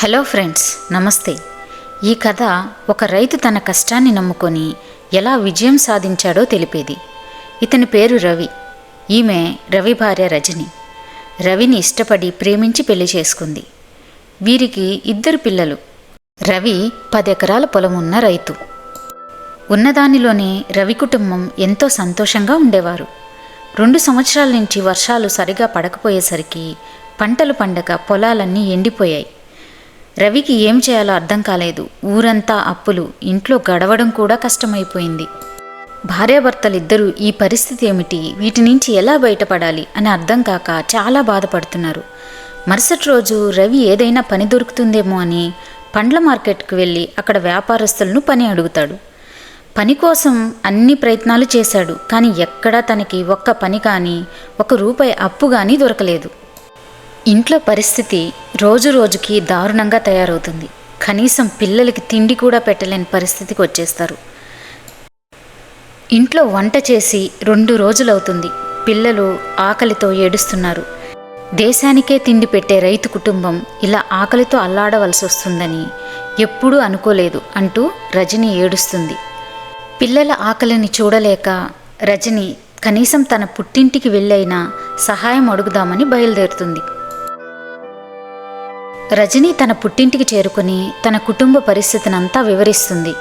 Hello friends నమస్తే. ఈ కథ ఒక రైతు తన కష్టాన్ని నమ్ముకొని ఎలా విజయం సాధించాడో తెలిపేది. ఇతని పేరు రవి. ఈమె రవి భార్య రజని. రవిని ఇష్టపడి ప్రేమించి పెళ్ళి చేసుకుంది. వీరికి ఇద్దరు పిల్లలు. రవి పదెకరాల పొలం ఉన్న రైతు. ఉన్నదానిలోనే రవి కుటుంబం ఎంతో సంతోషంగా ఉండేవారు. రెండు సంవత్సరాల నుంచి వర్షాలు సరిగా పడకపోయేసరికి పంటలు పండగ పొలాలన్నీ ఎండిపోయాయి. రవికి ఏం చేయాలో అర్థం కాలేదు. ఊరంతా అప్పులు ఇంట్లో గడవడం కూడా కష్టమైపోయింది. భార్యాభర్తలిద్దరూ ఈ పరిస్థితి ఏమిటి? వీటి నుంచి ఎలా బయటపడాలి? అని అర్థం కాక చాలా బాధపడుతున్నారు. మరుసటి రోజు రవి ఏదైనా పని దొరుకుతుందేమో అని పండ్ల మార్కెట్కు వెళ్ళి అక్కడ వ్యాపారస్తులను పని అడుగుతాడు. పని కోసం అన్ని ప్రయత్నాలు చేశాడు కానీ ఎక్కడా తనకి ఒక్క పని కానీ ఒక రూపాయి అప్పు కానీ దొరకలేదు. ఇంట్లో పరిస్థితి రోజు రోజుకి దారుణంగా తయారవుతుంది. కనీసం పిల్లలకి తిండి కూడా పెట్టలేని పరిస్థితికి వచ్చేస్తారు. ఇంట్లో వంట చేసి రెండు రోజులవుతుంది. పిల్లలు ఆకలితో ఏడుస్తున్నారు. దేశానికే తిండి పెట్టే రైతు కుటుంబం ఇలా ఆకలితో అల్లాడవలసి వస్తుందని ఎప్పుడూ అనుకోలేదు అంటూ రజని ఏడుస్తుంది. పిల్లల ఆకలిని చూడలేక రజని కనీసం తన పుట్టింటికి వెళ్ళైనా సహాయం అడుగుదామని బయలుదేరుతుంది. రజని తన పుట్టింటికి చేరుకుని తన కుటుంబ పరిస్థితినంతా వివరిస్తుంది.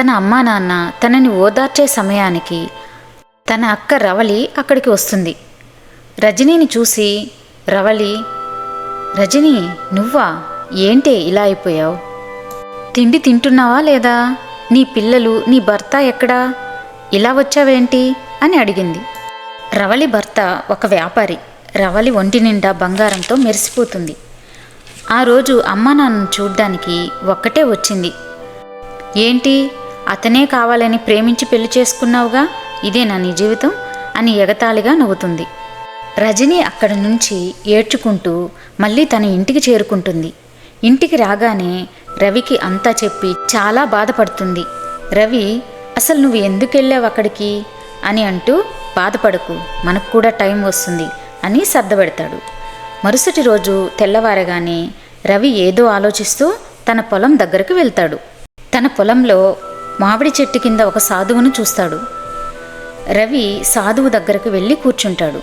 తన అమ్మా నాన్న తనని ఓదార్చే సమయానికి తన అక్క రవలి అక్కడికి వస్తుంది. రజనీని చూసి రవలి రజని నువ్వా? ఏంటే ఇలా అయిపోయావు? తిండి తింటున్నావా లేదా? నీ పిల్లలు నీ భర్త ఎక్కడా? ఇలా వచ్చావేంటి? అని అడిగింది. రవలి భర్త ఒక వ్యాపారి. రవలి ఒంటి నిండా బంగారంతో మెరిసిపోతుంది. ఆ రోజు అమ్మ నాన్నను చూడ్డానికి ఒక్కటే వచ్చింది. ఏంటి అతనే కావాలని ప్రేమించి పెళ్ళి చేసుకున్నావుగా? ఇదేనా నీ జీవితం? అని ఎగతాళిగా నవ్వుతుంది. రజని అక్కడి నుంచి ఏడ్చుకుంటూ మళ్ళీ తన ఇంటికి చేరుకుంటుంది. ఇంటికి రాగానే రవికి అంతా చెప్పి చాలా బాధపడుతుంది. రవి అసలు నువ్వు ఎందుకు వెళ్ళావు అక్కడికి? అని అంటూ బాధపడకు మనకు కూడా టైం వస్తుంది అని సర్దబెడతాడు. మరుసటి రోజు తెల్లవారగానే రవి ఏదో ఆలోచిస్తూ తన పొలం దగ్గరకు వెళ్తాడు. తన పొలంలో మామిడి చెట్టు కింద ఒక సాధువును చూస్తాడు. రవి సాధువు దగ్గరకు వెళ్ళి కూర్చుంటాడు.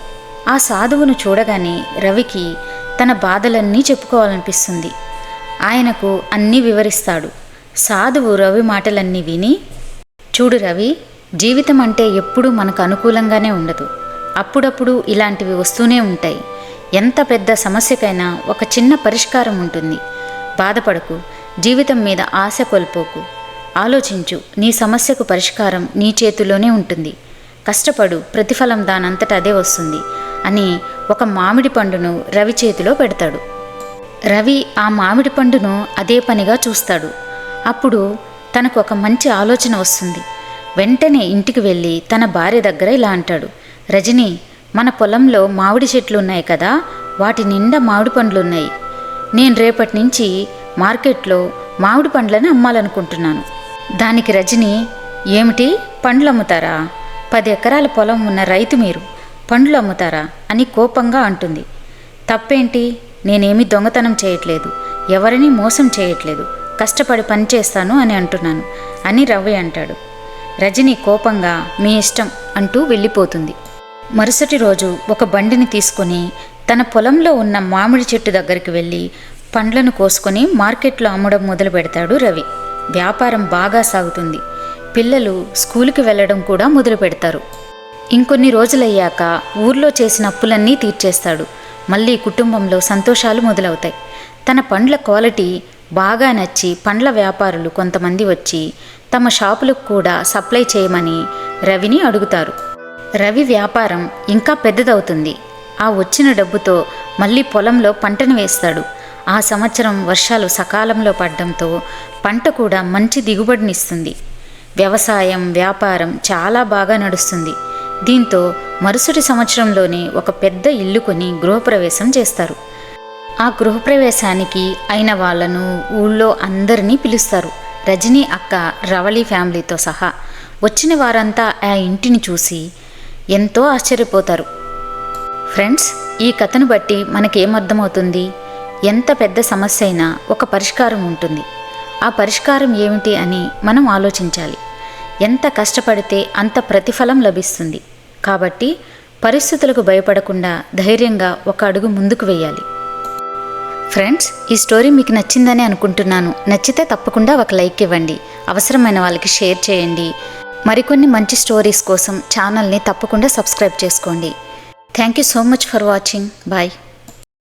ఆ సాధువును చూడగానే రవికి తన బాధలన్నీ చెప్పుకోవాలనిపిస్తుంది. ఆయనకు అన్నీ వివరిస్తాడు. సాధువు రవి మాటలన్నీ విని చూడు రవి జీవితం అంటే ఎప్పుడూ మనకు అనుకూలంగానే ఉండదు. అప్పుడప్పుడు ఇలాంటివి వస్తూనే ఉంటాయి. ఎంత పెద్ద సమస్యకైనా ఒక చిన్న పరిష్కారం ఉంటుంది. బాధపడకు జీవితం మీద ఆశ కోల్పోకు. ఆలోచించు నీ సమస్యకు పరిష్కారం నీ చేతిలోనే ఉంటుంది. కష్టపడు ప్రతిఫలం దానంతట అదే వస్తుంది అని ఒక మామిడి పండును రవి చేతిలో పెడతాడు. రవి ఆ మామిడి పండును అదే పనిగా చూస్తాడు. అప్పుడు తనకు ఒక మంచి ఆలోచన వస్తుంది. వెంటనే ఇంటికి వెళ్ళి తన భార్య దగ్గర ఇలా అంటాడు. రజనీ మన పొలంలో మామిడి చెట్లు ఉన్నాయి కదా వాటి నిండా మామిడి పండ్లు ఉన్నాయి. నేను రేపటి నుంచి మార్కెట్లో మామిడి పండ్లను అమ్మాలనుకుంటున్నాను. దానికి రజని ఏమిటి? పండ్లు అమ్ముతారా? పది ఎకరాల పొలం ఉన్న రైతు మీరు పండ్లు అమ్ముతారా? అని కోపంగా అంటుంది. తప్పేంటి? నేనేమి దొంగతనం చేయట్లేదు. ఎవరిని మోసం చేయట్లేదు. కష్టపడి పని చేస్తాను అని అంటున్నాను. అని రవి అంటాడు. రజని కోపంగా మీ ఇష్టం అంటూ వెళ్ళిపోతుంది. మరుసటి రోజు ఒక బండిని తీసుకొని తన పొలంలో ఉన్న మామిడి చెట్టు దగ్గరికి వెళ్ళి పండ్లను కోసుకొని మార్కెట్లో అమ్మడం మొదలు పెడతాడు రవి. వ్యాపారం బాగా సాగుతుంది. పిల్లలు స్కూలుకి వెళ్ళడం కూడా మొదలు పెడతారు. ఇంకొన్ని రోజులయ్యాక ఊర్లో చేసిన అప్పులన్నీ తీర్చేస్తాడు. మళ్ళీ కుటుంబంలో సంతోషాలు మొదలవుతాయి. తన పండ్ల క్వాలిటీ బాగా నచ్చి పండ్ల వ్యాపారులు కొంతమంది వచ్చి తమ షాపులకు కూడా సప్లై చేయమని రవిని అడుగుతారు. రవి వ్యాపారం ఇంకా పెద్దదవుతుంది. ఆ వచ్చిన డబ్బుతో మళ్ళీ పొలంలో పంటను వేస్తాడు. ఆ సంవత్సరం వర్షాలు సకాలంలో పడడంతో పంట కూడా మంచి దిగుబడినిస్తుంది. వ్యవసాయం వ్యాపారం చాలా బాగా నడుస్తుంది. దీంతో మరుసటి సంవత్సరంలోనే ఒక పెద్ద ఇల్లు కొని గృహప్రవేశం చేస్తారు. ఆ గృహప్రవేశానికి అయిన వాళ్ళను ఊళ్ళో అందరినీ పిలుస్తారు. రజనీ అక్క రవళి ఫ్యామిలీతో సహా. వచ్చిన వారంతా ఆ ఇంటిని చూసి ఎంతో ఆశ్చర్యపోతారు. ఫ్రెండ్స్ ఈ కథను బట్టి మనకేమర్థమవుతుంది ఎంత పెద్ద సమస్య అయినా ఒక పరిష్కారం ఉంటుంది. ఆ పరిష్కారం ఏమిటి అని మనం ఆలోచించాలి. ఎంత కష్టపడితే అంత ప్రతిఫలం లభిస్తుంది. కాబట్టి పరిస్థితులకు భయపడకుండా ధైర్యంగా ఒక అడుగు ముందుకు వేయాలి. ఫ్రెండ్స్ ఈ స్టోరీ మీకు నచ్చిందని అనుకుంటున్నాను. నచ్చితే తప్పకుండా ఒక లైక్ ఇవ్వండి. అవసరమైన వాళ్ళకి షేర్ చేయండి. మరికొన్ని మంచి స్టోరీస్ కోసం ఛానల్ని తప్పకుండా సబ్స్క్రైబ్ చేసుకోండి. Thank you so much for watching bye